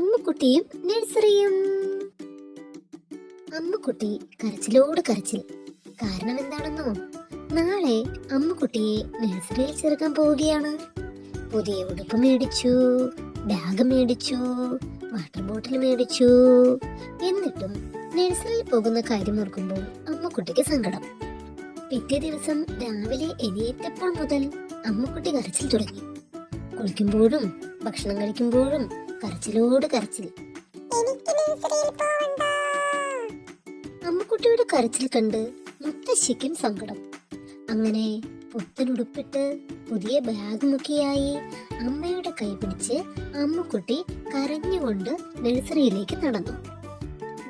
അമ്മുക്കുട്ടിയും നഴ്സറിയും. അമ്മുക്കുട്ടി കരച്ചിലോട് കരച്ചിൽ. കാരണം എന്താണെന്നോ? നാളെ അമ്മുക്കുട്ടിയെ നഴ്സറിയിൽ ചേർക്കാൻ പോവുകയാണ്. പുതിയ ഉടുപ്പ് മേടിച്ചു ബാഗ് മേടിച്ചു വാട്ടർ ബോട്ടിൽ മേടിച്ചു. എന്നിട്ടും നഴ്സറിയിൽ പോകുന്ന കാര്യം ഓർക്കുമ്പോൾ അമ്മുക്കുട്ടിക്ക് സങ്കടം. പിറ്റേ ദിവസം രാവിലെ എണീറ്റപ്പോൾ മുതൽ അമ്മുക്കുട്ടി കരച്ചിൽ തുടങ്ങി. കുളിക്കുമ്പോഴും ഭക്ഷണം കഴിക്കുമ്പോഴും കരച്ചിലോട് കരച്ചിൽ. അമ്മുക്കുട്ടിയുടെ കരച്ചിൽ കണ്ട് മുത്തശ്ശിക്കും സങ്കടം. അങ്ങനെ പുത്തനുടുപ്പിട്ട് പുതിയ ബാഗുമൊക്കെയായി അമ്മയുടെ കൈ പിടിച്ച് അമ്മുക്കുട്ടി കരഞ്ഞുകൊണ്ട് നഴ്സറിയിലേക്ക് നടന്നു.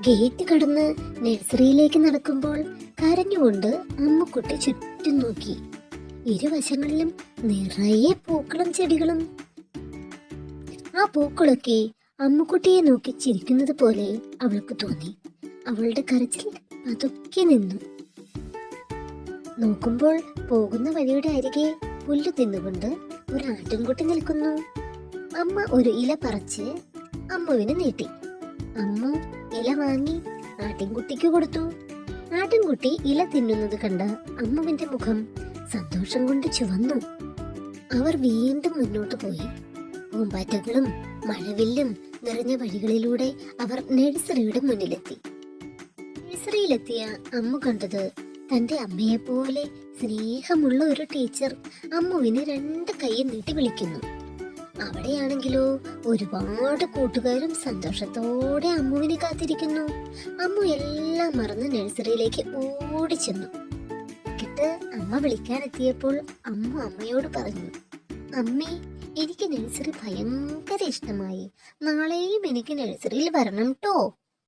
ഗേറ്റ് കടന്ന് നഴ്സറിയിലേക്ക് നടക്കുമ്പോൾ കരഞ്ഞുകൊണ്ട് അമ്മുക്കുട്ടി ചുറ്റും നോക്കി. ഇരുവശങ്ങളിലും നിറയെ പൂക്കളും ചെടികളും. ആ പൂക്കളൊക്കെ അമ്മുക്കുട്ടിയെ നോക്കി ചിരിക്കുന്നത് പോലെ അവൾക്ക് തോന്നി. അവളുടെ കരച്ചിൽ പതുക്കെ നിന്നു. നോക്കുമ്പോൾ പോകുന്ന വഴിയുടെ അരികെ പുല്ല് തിന്നുകൊണ്ട് ഒരു ആട്ടിൻകുട്ടി നിൽക്കുന്നു. അമ്മ ഒരു ഇല പറിച്ച് അമ്മുവിന് നീട്ടി. അമ്മു ഇല വാങ്ങി ആട്ടിൻകുട്ടിക്ക് കൊടുത്തു. ആട്ടിൻകുട്ടി ഇല തിന്നുന്നത് കണ്ട അമ്മുവിന്റെ മുഖം സന്തോഷം കൊണ്ട് ചുവന്നു. അവർ വീണ്ടും മുന്നോട്ട് പോയി. പൂമ്പാറ്റകളും മഴവില്ലും നിറഞ്ഞ വഴികളിലൂടെ അവർ നഴ്സറിയുടെ മുന്നിലെത്തി. നഴ്സറിയിലെത്തിയ അമ്മ കണ്ടത് തന്റെ അമ്മയെ പോലെ സ്നേഹമുള്ള ഒരു ടീച്ചർ അമ്മുവിനെ രണ്ട് കൈയും നീട്ടി വിളിക്കുന്നു. അവിടെയാണെങ്കിലോ ഒരുപാട് കൂട്ടുകാരും സന്തോഷത്തോടെ അമ്മുവിനെ കാത്തിരിക്കുന്നു. അമ്മു എല്ലാം മറന്ന് നഴ്സറിയിലേക്ക് ഓടിച്ചെന്നു. കിട്ട് അമ്മ വിളിക്കാനെത്തിയപ്പോൾ അമ്മ അമ്മയോട് പറഞ്ഞു അമ്മേ എനിക്ക് നഴ്സറി ഭയങ്കര ഇഷ്ടമായി. നാളെയും എനിക്ക് നഴ്സറിയിൽ വരണം ട്ടോ.